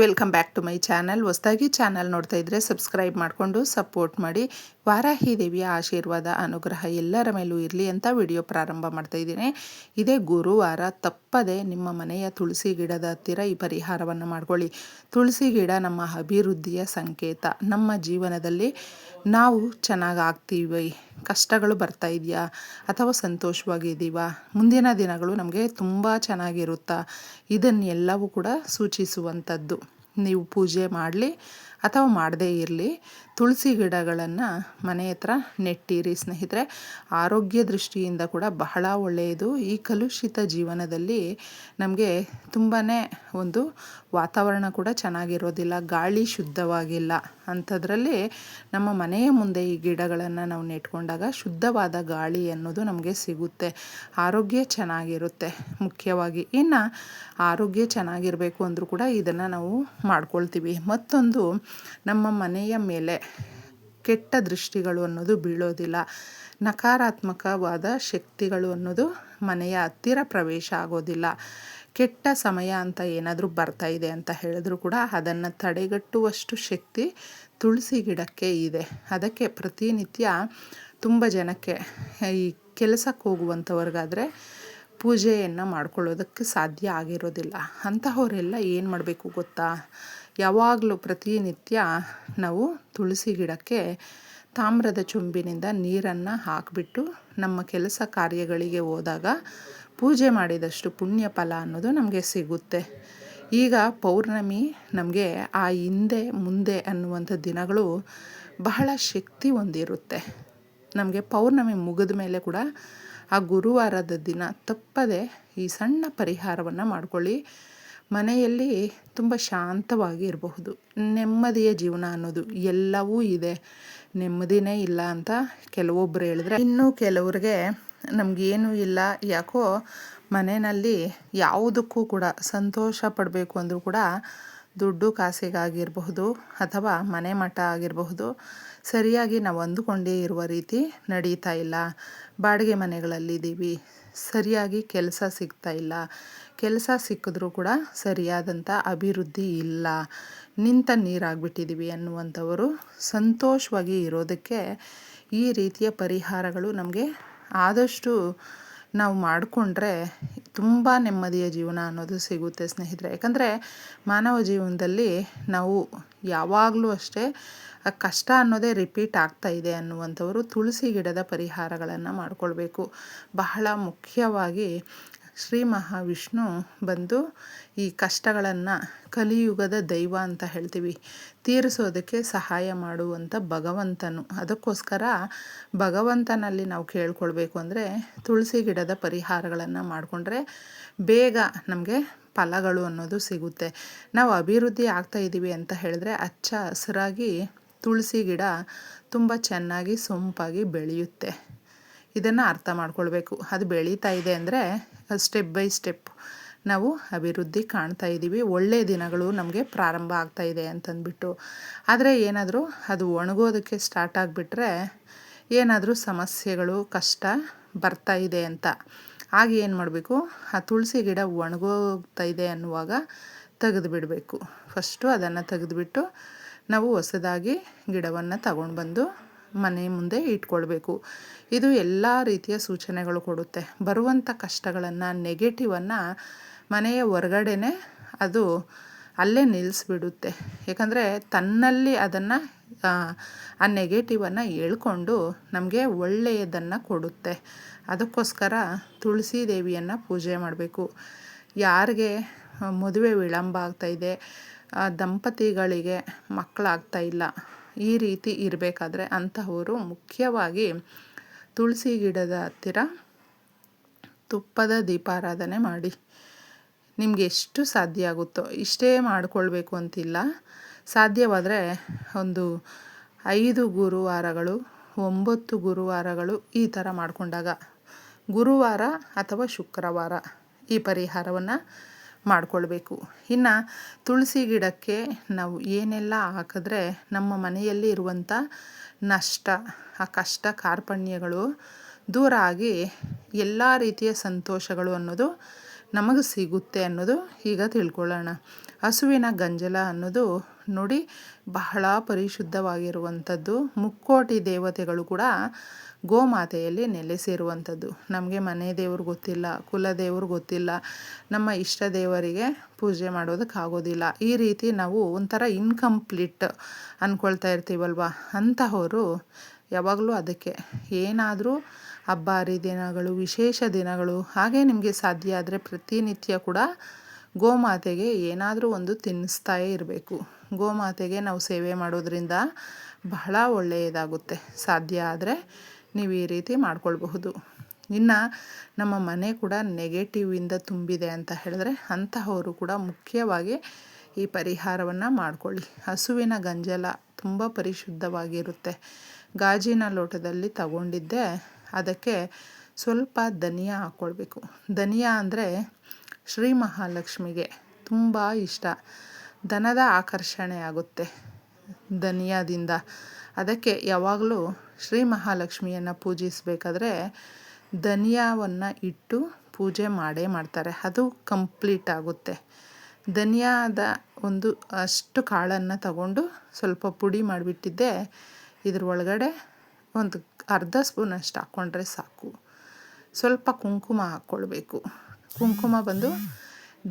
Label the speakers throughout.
Speaker 1: Welcome back to my channel. ಹೊಸದಾಗಿ channel ನೋಡ್ತಾ ಇದ್ದರೆ ಸಬ್ಸ್ಕ್ರೈಬ್ ಮಾಡಿಕೊಂಡು ಸಪೋರ್ಟ್ ಮಾಡಿ. ವಾರಾಹಿ ದೇವಿಯ ಆಶೀರ್ವಾದ, ಅನುಗ್ರಹ ಎಲ್ಲರ ಮೇಲೂ ಇರಲಿ ಅಂತ ವಿಡಿಯೋ ಪ್ರಾರಂಭ ಮಾಡ್ತಾ ಇದ್ದೀನಿ. ಇದೇ ಗುರುವಾರ ತಪ್ಪದೆ ನಿಮ್ಮ ಮನೆಯ ತುಳಸಿ ಗಿಡದ ಹತ್ತಿರ ಈ ಪರಿಹಾರವನ್ನು ಮಾಡಿಕೊಳ್ಳಿ. ತುಳಸಿ ಗಿಡ ನಮ್ಮ ಅಭಿವೃದ್ಧಿಯ ಸಂಕೇತ. ನಮ್ಮ ಜೀವನದಲ್ಲಿ ನಾವು ಚೆನ್ನಾಗಿ ಆಗ್ತೀವಿ ಕಷ್ಟಗಳು ಬರ್ತಾ ಇದೆಯಾ ಅಥವಾ ಸಂತೋಷವಾಗಿದ್ದೀವ? ಮುಂದಿನ ದಿನಗಳು ನಮಗೆ ತುಂಬ ಚೆನ್ನಾಗಿರುತ್ತಾ? ಇದನ್ನೆಲ್ಲವೂ ಕೂಡ ಸೂಚಿಸುವಂಥದ್ದು. ನೀವು ಪೂಜೆ ಮಾಡಲಿ. ಅಥವಾ ಮಾಡದೇ ಇರಲಿ, ತುಳಸಿ ಗಿಡಗಳನ್ನು ಮನೆ ಹತ್ರ ನೆಟ್ಟಿರಿ ಸ್ನೇಹಿತರೆ. ಆರೋಗ್ಯ ದೃಷ್ಟಿಯಿಂದ ಕೂಡ ಬಹಳ ಒಳ್ಳೆಯದು. ಈ ಕಲುಷಿತ ಜೀವನದಲ್ಲಿ ನಮಗೆ ತುಂಬಾ ಒಂದು ವಾತಾವರಣ ಕೂಡ ಚೆನ್ನಾಗಿರೋದಿಲ್ಲ, ಗಾಳಿ ಶುದ್ಧವಾಗಿಲ್ಲ ಅಂಥದ್ರಲ್ಲಿ ನಮ್ಮ ಮನೆಯ ಮುಂದೆ ಈ ಗಿಡಗಳನ್ನು ನಾವು ನೆಟ್ಕೊಂಡಾಗ ಶುದ್ಧವಾದ ಗಾಳಿ ಅನ್ನೋದು ನಮಗೆ ಸಿಗುತ್ತೆ. ಆರೋಗ್ಯ ಚೆನ್ನಾಗಿರುತ್ತೆ ಮುಖ್ಯವಾಗಿ. ಇನ್ನು ಆರೋಗ್ಯ ಚೆನ್ನಾಗಿರಬೇಕು ಅಂದರೂ ಕೂಡ ಇದನ್ನು ನಾವು ಮಾಡ್ಕೊಳ್ತೀವಿ. ಮತ್ತೊಂದು ನಮ್ಮ ಮನೆಯ ಮೇಲೆ ಕೆಟ್ಟ ದೃಷ್ಟಿಗಳು ಅನ್ನೋದು ಬೀಳೋದಿಲ್ಲ. ನಕಾರಾತ್ಮಕವಾದ ಶಕ್ತಿಗಳು ಅನ್ನೋದು ಮನೆಯ ಹತ್ತಿರ ಪ್ರವೇಶ ಆಗೋದಿಲ್ಲ. ಕೆಟ್ಟ ಸಮಯ ಅಂತ ಏನಾದರೂ ಬರ್ತಾ ಇದೆ ಅಂತ ಹೇಳಿದ್ರು ಕೂಡ ಅದನ್ನು ತಡೆಗಟ್ಟುವಷ್ಟು ಶಕ್ತಿ ತುಳಸಿ ಗಿಡಕ್ಕೆ ಇದೆ. ಅದಕ್ಕೆ ಪ್ರತಿನಿತ್ಯ ತುಂಬ ಜನಕ್ಕೆ ಈ ಕೆಲಸಕ್ಕೆ ಹೋಗುವಂಥವ್ರಿಗಾದರೆ ಪೂಜೆಯನ್ನು ಮಾಡ್ಕೊಳ್ಳೋದಕ್ಕೆ ಸಾಧ್ಯ ಆಗಿರೋದಿಲ್ಲ. ಅಂತಹವರೆಲ್ಲ ಏನು ಮಾಡಬೇಕು ಗೊತ್ತಾ? ಯಾವಾಗಲೂ ಪ್ರತಿನಿತ್ಯ ನಾವು ತುಳಸಿ ಗಿಡಕ್ಕೆ ತಾಮ್ರದ ಚುಂಬಿನಿಂದ ನೀರನ್ನು ಹಾಕಿಬಿಟ್ಟು ನಮ್ಮ ಕೆಲಸ ಕಾರ್ಯಗಳಿಗೆ ಹೋದಾಗ ಪೂಜೆ ಮಾಡಿದಷ್ಟು ಪುಣ್ಯ ಫಲ ಅನ್ನೋದು ನಮಗೆ ಸಿಗುತ್ತೆ. ಈಗ ಪೌರ್ಣಮಿ ನಮಗೆ ಆ ಹಿಂದೆ ಮುಂದೆ ಅನ್ನುವಂಥ ದಿನಗಳು ಬಹಳ ಶಕ್ತಿ ಹೊಂದಿರುತ್ತೆ. ನಮಗೆ ಪೌರ್ಣಮಿ ಮುಗಿದ ಮೇಲೆ ಕೂಡ ಆ ಗುರುವಾರದ ದಿನ ತಪ್ಪದೆ ಈ ಸಣ್ಣ ಪರಿಹಾರವನ್ನು ಮಾಡ್ಕೊಳ್ಳಿ. ಮನೆಯಲ್ಲಿ ತುಂಬ ಶಾಂತವಾಗಿ ಇರಬಹುದು. ನೆಮ್ಮದಿಯ ಜೀವನ ಅನ್ನೋದು ಎಲ್ಲವೂ ಇದೆ. ನೆಮ್ಮದಿನೇ ಇಲ್ಲ ಅಂತ ಕೆಲವೊಬ್ಬರು ಹೇಳಿದ್ರೆ. ಇನ್ನೂ ಕೆಲವ್ರಿಗೆ ನಮಗೇನು ಇಲ್ಲ. ಯಾಕೋ ಮನೆಯಲ್ಲಿ ಯಾವುದಕ್ಕೂ ಕೂಡ ಸಂತೋಷ ಪಡಬೇಕು ಅಂದರೂ ಕೂಡ ದುಡ್ಡು ಕಾಸಿಗಾಗಿರಬಹುದು ಅಥವಾ ಮನೆ ಮಠ ಆಗಿರಬಹುದು, ಸರಿಯಾಗಿ ನಾವು ಅಂದುಕೊಂಡೇ ಇರುವ ರೀತಿ ನಡೀತಾ ಇಲ್ಲ. ಬಾಡಿಗೆ ಮನೆಗಳಲ್ಲಿದ್ದೀವಿ ಸರಿಯಾಗಿ ಕೆಲಸ ಸಿಗ್ತಾ ಇಲ್ಲ. ಕೆಲಸ ಸಿಕ್ಕಿದ್ರೂ ಕೂಡ ಸರಿಯಾದಂಥ ಅಭಿವೃದ್ಧಿ ಇಲ್ಲ. ನಿಂತ ನೀರಾಗ್ಬಿಟ್ಟಿದ್ದೀವಿ ಅನ್ನುವಂಥವರು ಸಂತೋಷವಾಗಿ ಇರೋದಕ್ಕೆ ಈ ರೀತಿಯ ಪರಿಹಾರಗಳು ನಮಗೆ ಆದಷ್ಟು ನಾವು ಮಾಡಿಕೊಂಡ್ರೆ ತುಂಬ ನೆಮ್ಮದಿಯ ಜೀವನ ಅನ್ನೋದು ಸಿಗುತ್ತೆ ಸ್ನೇಹಿತರೆ. ಯಾಕಂದರೆ ಮಾನವ ಜೀವನದಲ್ಲಿ ನಾವು ಯಾವಾಗಲೂ ಅಷ್ಟೇ ಕಷ್ಟ ಅನ್ನೋದೇ ರಿಪೀಟ್ ಆಗ್ತಾ ಇದೆ ಅನ್ನುವಂಥವರು ತುಳಸಿ ಗಿಡದ ಪರಿಹಾರಗಳನ್ನು ಮಾಡಿಕೊಳ್ಬೇಕು. ಬಹಳ ಮುಖ್ಯವಾಗಿ ಶ್ರೀ ಮಹಾವಿಷ್ಣು ಬಂದು ಈ ಕಷ್ಟಗಳನ್ನು ಕಲಿಯುಗದ ದೈವ ಅಂತ ಹೇಳ್ತೀವಿ. ತೀರಿಸೋದಕ್ಕೆ ಸಹಾಯ ಮಾಡುವಂಥ ಭಗವಂತನು. ಅದಕ್ಕೋಸ್ಕರ ಭಗವಂತನಲ್ಲಿ ನಾವು ಕೇಳ್ಕೊಳ್ಬೇಕು ಅಂದರೆ ತುಳಸಿ ಗಿಡದ ಪರಿಹಾರಗಳನ್ನು ಮಾಡಿಕೊಂಡ್ರೆ ಬೇಗ ನಮಗೆ ಫಲಗಳು ಅನ್ನೋದು ಸಿಗುತ್ತೆ. ನಾವು ಅಭಿವೃದ್ಧಿ ಆಗ್ತಾ ಇದ್ದೀವಿ ಅಂತ ಹೇಳಿದ್ರೆ ಹಚ್ಚ ಹಸಿರಾಗಿ ತುಳಸಿ ಗಿಡ ತುಂಬ ಚೆನ್ನಾಗಿ, ಸೊಂಪಾಗಿ ಬೆಳೆಯುತ್ತೆ. ಇದನ್ನು ಅರ್ಥ ಮಾಡ್ಕೊಳ್ಬೇಕು. ಅದು ಬೆಳೀತಾ ಇದೆ ಅಂದರೆ ಸ್ಟೆಪ್ ಬೈ ಸ್ಟೆಪ್ ನಾವು ಅಭಿವೃದ್ಧಿ ಕಾಣ್ತಾ ಇದ್ದೀವಿ. ಒಳ್ಳೆಯ ದಿನಗಳು ನಮಗೆ ಪ್ರಾರಂಭ ಆಗ್ತಾ ಇದೆ ಅಂತಂದ್ಬಿಟ್ಟು. ಆದರೆ ಏನಾದರೂ ಅದು ಒಣಗೋದಕ್ಕೆ ಸ್ಟಾರ್ಟ್ ಆಗಿಬಿಟ್ರೆ ಏನಾದರೂ ಸಮಸ್ಯೆಗಳು, ಕಷ್ಟ ಬರ್ತಾ ಇದೆ ಅಂತ. ಆಗ ಏನು ಮಾಡಬೇಕು? ಆ ತುಳಸಿ ಗಿಡ ಒಣಗೋಗ್ತಾ ಇದೆ ಅನ್ನುವಾಗ ತೆಗೆದು ಬಿಡಬೇಕು. ಫಸ್ಟು ಅದನ್ನು ತೆಗೆದುಬಿಟ್ಟು ನಾವು ಹೊಸದಾಗಿ ಗಿಡವನ್ನು ತಗೊಂಡು ಬಂದು ಮನೆ ಮುಂದೆ ಇಟ್ಕೊಳ್ಬೇಕು. ಇದು ಎಲ್ಲ ರೀತಿಯ ಸೂಚನೆಗಳು ಕೊಡುತ್ತೆ. ಬರುವಂಥ ಕಷ್ಟಗಳನ್ನು ನೆಗೆಟಿವನ್ನು ಮನೆಯ ಹೊರಗಡೆನೆ ಅದು ಅಲ್ಲೇ ನಿಲ್ಲಿಸ್ಬಿಡುತ್ತೆ ಯಾಕಂದರೆ ತನ್ನಲ್ಲಿ ಅದನ್ನು, ಆ ನೆಗೆಟಿವನ್ನು ಹೇಳ್ಕೊಂಡು ನಮಗೆ ಒಳ್ಳೆಯದನ್ನು ಕೊಡುತ್ತೆ. ಅದಕ್ಕೋಸ್ಕರ ತುಳಸಿ ದೇವಿಯನ್ನು ಪೂಜೆ ಮಾಡಬೇಕು. ಯಾರಿಗೆ ಮದುವೆ ವಿಳಂಬ ಆಗ್ತಾಯಿದೆ ದಂಪತಿಗಳಿಗೆ ಮಕ್ಕಳಾಗ್ತಾ ಇಲ್ಲ ಈ ರೀತಿ ಇರಬೇಕಾದ್ರೆ ಅಂತಹವರು ಮುಖ್ಯವಾಗಿ ತುಳಸಿ ಗಿಡದ ಹತ್ತಿರ ತುಪ್ಪದ ದೀಪಾರಾಧನೆ ಮಾಡಿ. ನಿಮಗೆ ಎಷ್ಟು ಸಾಧ್ಯ ಆಗುತ್ತೋ ಇಷ್ಟೇ ಮಾಡಿಕೊಳ್ಬೇಕು ಅಂತಿಲ್ಲ. ಸಾಧ್ಯವಾದರೆ ಒಂದು ಐದು ಗುರುವಾರಗಳು, ಒಂಬತ್ತು ಗುರುವಾರಗಳು ಈ ಥರ ಮಾಡಿಕೊಂಡಾಗ ಗುರುವಾರ ಅಥವಾ ಶುಕ್ರವಾರ ಈ ಪರಿಹಾರವನ್ನು ಮಾಡಿಕೊಳ್ಬೇಕು. ಇನ್ನು ತುಳಸಿ ಗಿಡಕ್ಕೆ ನಾವು ಏನೆಲ್ಲ ಹಾಕಿದ್ರೆ ನಮ್ಮ ಮನೆಯಲ್ಲಿ ಇರುವಂಥ ನಷ್ಟ, ಆ ಕಷ್ಟ ಕಾರ್ಪಣ್ಯಗಳು ದೂರ ಆಗಿ ಎಲ್ಲ ರೀತಿಯ ಸಂತೋಷಗಳು ಅನ್ನೋದು ನಮಗೆ ಸಿಗುತ್ತೆ ಅನ್ನೋದು ಈಗ ತಿಳ್ಕೊಳ್ಳೋಣ. ಹಸುವಿನ ಗಂಜಲ ಅನ್ನೋದು ನೋಡಿ ಬಹಳ ಪರಿಶುದ್ಧವಾಗಿರುವಂಥದ್ದು. ಮುಕ್ಕೋಟಿ ದೇವತೆಗಳು ಕೂಡ ಗೋಮಾತೆಯಲ್ಲಿ ನೆಲೆಸಿರುವಂಥದ್ದು. ನಮಗೆ ಮನೆ ದೇವರು ಗೊತ್ತಿಲ್ಲ, ಕುಲ ದೇವ್ರು ಗೊತ್ತಿಲ್ಲ. ನಮ್ಮ ಇಷ್ಟ ದೇವರಿಗೆ ಪೂಜೆ ಮಾಡೋದಕ್ಕಾಗೋದಿಲ್ಲ. ಈ ರೀತಿ ನಾವು ಒಂಥರ ಇನ್ಕಂಪ್ಲೀಟ್ ಅಂದ್ಕೊಳ್ತಾ ಇರ್ತೀವಲ್ವ? ಅಂತಹವರು ಯಾವಾಗಲೂ ಅದಕ್ಕೆ ಏನಾದರೂ ಹಬ್ಬ ಹರಿದಿನಗಳು ವಿಶೇಷ ದಿನಗಳು, ಹಾಗೆ ನಿಮಗೆ ಸಾಧ್ಯ ಆದರೆ ಪ್ರತಿನಿತ್ಯ ಕೂಡ ಗೋಮಾತೆಗೆ ಏನಾದರೂ ಒಂದು ತಿನ್ನಿಸ್ತಾ ಇರಬೇಕು. ಗೋಮಾತೆಗೆ ನಾವು ಸೇವೆ ಮಾಡೋದ್ರಿಂದ ಬಹಳ ಒಳ್ಳೆಯದಾಗುತ್ತೆ. ಸಾಧ್ಯ ಆದರೆ ನೀವು ಈ ರೀತಿ ಮಾಡ್ಕೊಳ್ಬಹುದು. ಇನ್ನು ನಮ್ಮ ಮನೆ ಕೂಡ ನೆಗೆಟಿವಿಂದ ತುಂಬಿದೆ ಅಂತ ಹೇಳಿದ್ರೆ ಅಂತಹವರು ಕೂಡ ಮುಖ್ಯವಾಗಿ ಈ ಪರಿಹಾರವನ್ನು ಮಾಡಿಕೊಳ್ಳಿ. ಹಸುವಿನ ಗಂಜಲ ತುಂಬ ಪರಿಶುದ್ಧವಾಗಿರುತ್ತೆ. ಗಾಜಿನ ಲೋಟದಲ್ಲಿ ತಗೊಂಡಿದ್ದೆ. ಅದಕ್ಕೆ ಸ್ವಲ್ಪ ಧನಿಯಾ ಹಾಕ್ಕೊಳ್ಬೇಕು ಧನಿಯಾ ಅಂದರೆ ಶ್ರೀ ಮಹಾಲಕ್ಷ್ಮಿಗೆ ತುಂಬ ಇಷ್ಟ. ದನದ ಆಕರ್ಷಣೆ ಆಗುತ್ತೆ ಧನಿಯಾದಿಂದ. ಅದಕ್ಕೆ ಯಾವಾಗಲೂ ಶ್ರೀ ಮಹಾಲಕ್ಷ್ಮಿಯನ್ನು ಪೂಜಿಸಬೇಕಾದ್ರೆ ಧನಿಯಾವನ್ನು ಇಟ್ಟು ಪೂಜೆ ಮಾಡೇ ಮಾಡ್ತಾರೆ. ಅದು ಕಂಪ್ಲೀಟ್ ಆಗುತ್ತೆ. ಧನಿಯಾದ ಒಂದು ಅಷ್ಟು ಕಾಳನ್ನು ತಗೊಂಡು ಸ್ವಲ್ಪ ಪುಡಿ ಮಾಡಿಬಿಟ್ಟಿದ್ದೆ. ಇದ್ರ ಒಳಗಡೆ ಒಂದು ಅರ್ಧ ಸ್ಪೂನ್ ಅಷ್ಟು ಹಾಕ್ಕೊಂಡ್ರೆ ಸಾಕು. ಸ್ವಲ್ಪ ಕುಂಕುಮ ಹಾಕ್ಕೊಳ್ಬೇಕು ಕುಂಕುಮ ಬಂದು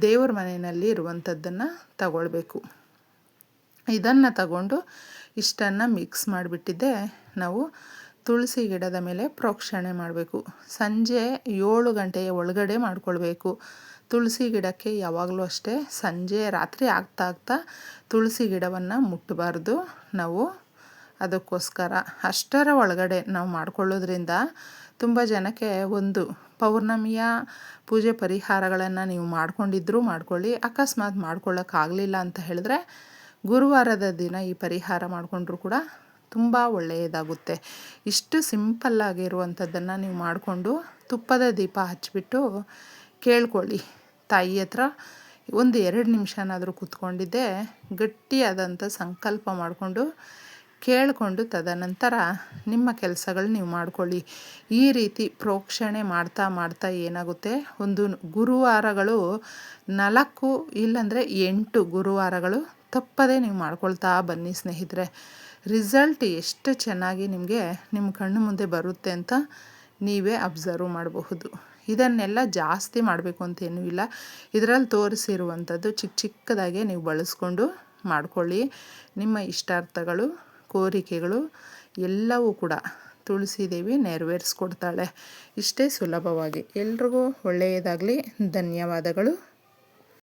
Speaker 1: ದೇವ್ರ ಮನೆಯಲ್ಲಿ ಇರುವಂಥದ್ದನ್ನು ತಗೊಳ್ಬೇಕು. ಇದನ್ನು ತಗೊಂಡು ಇಷ್ಟನ್ನು ಮಿಕ್ಸ್ ಮಾಡಿಬಿಟ್ಟಿದ್ದೆ. ನಾವು ತುಳಸಿ ಗಿಡದ ಮೇಲೆ ಪ್ರೋಕ್ಷಣೆ ಮಾಡಬೇಕು. ಸಂಜೆ ಏಳು ಗಂಟೆಯ ಒಳಗಡೆ ಮಾಡಿಕೊಳ್ಬೇಕು. ತುಳಸಿ ಗಿಡಕ್ಕೆ ಯಾವಾಗಲೂ ಅಷ್ಟೇ ಸಂಜೆ ರಾತ್ರಿ ಆಗ್ತಾ ಆಗ್ತಾ ತುಳಸಿ ಗಿಡವನ್ನು ಮುಟ್ಟಬಾರ್ದು. ನಾವು ಅದಕ್ಕೋಸ್ಕರ ಅಷ್ಟರ ಒಳಗಡೆ ನಾವು ಮಾಡಿಕೊಳ್ಳೋದ್ರಿಂದ ತುಂಬ ಜನಕ್ಕೆ ಒಂದು ಪೌರ್ಣಮಿಯ ಪೂಜೆ ಪರಿಹಾರಗಳನ್ನು ನೀವು ಮಾಡಿಕೊಂಡಿದ್ದರೂ ಮಾಡ್ಕೊಳ್ಳಿ, ಅಕಸ್ಮಾತ್ ಮಾಡ್ಕೊಳ್ಳೋಕ್ಕಾಗಲಿಲ್ಲ ಅಂತ ಹೇಳಿದ್ರೆ ಗುರುವಾರದ ದಿನ ಈ ಪರಿಹಾರ ಮಾಡಿಕೊಂಡ್ರೂ ಕೂಡ ತುಂಬ ಒಳ್ಳೆಯದಾಗುತ್ತೆ. ಇಷ್ಟು ಸಿಂಪಲ್ಲಾಗಿರುವಂಥದ್ದನ್ನು ನೀವು ಮಾಡಿಕೊಂಡು ತುಪ್ಪದ ದೀಪ ಹಚ್ಚಿಬಿಟ್ಟು ಕೇಳ್ಕೊಳ್ಳಿ. ತಾಯಿ ಹತ್ರ ಒಂದು ಎರಡು ನಿಮಿಷನಾದರೂ ಕೂತ್ಕೊಂಡಿದ್ದೆ, ಗಟ್ಟಿಯಾದಂಥ ಸಂಕಲ್ಪ ಮಾಡಿಕೊಂಡು ಕೇಳಿಕೊಂಡು ತದನಂತರ ನಿಮ್ಮ ಕೆಲಸಗಳು ನೀವು ಮಾಡ್ಕೊಳ್ಳಿ. ಈ ರೀತಿ ಪ್ರೋಕ್ಷಣೆ ಮಾಡ್ತಾ ಮಾಡ್ತಾ ಏನಾಗುತ್ತೆ? ಒಂದು ಗುರುವಾರಗಳು ನಾಲ್ಕು ಇಲ್ಲಾಂದರೆ ಎಂಟು ಗುರುವಾರಗಳು ತಪ್ಪದೇ ನೀವು ಮಾಡ್ಕೊಳ್ತಾ ಬನ್ನಿ ಸ್ನೇಹಿತರೆ. ರಿಸಲ್ಟ್ ಎಷ್ಟು ಚೆನ್ನಾಗಿ ನಿಮಗೆ ನಿಮ್ಮ ಕಣ್ಣು ಮುಂದೆ ಬರುತ್ತೆ ಅಂತ ನೀವೇ ಅಬ್ಸರ್ವ್ ಮಾಡಬಹುದು. ಇದನ್ನೆಲ್ಲ ಜಾಸ್ತಿ ಮಾಡಬೇಕು ಅಂತೇನೂ ಇಲ್ಲ. ಇದರಲ್ಲಿ ತೋರಿಸಿರುವಂಥದ್ದು ಚಿಕ್ಕ ಚಿಕ್ಕದಾಗೆ ನೀವು ಬಳಸ್ಕೊಂಡು ಮಾಡಿಕೊಳ್ಳಿ. ನಿಮ್ಮ ಇಷ್ಟಾರ್ಥಗಳು ಕೋರಿಕೆಗಳು ಎಲ್ಲವೂ ಕೂಡ ತುಳಸಿ ದೇವಿ ನೆರವೇರಿಸ್ಕೊಡ್ತಾಳೆ. ಇಷ್ಟೇ ಸುಲಭವಾಗಿ. ಎಲ್ರಿಗೂ ಒಳ್ಳೆಯದಾಗಲಿ. ಧನ್ಯವಾದಗಳು.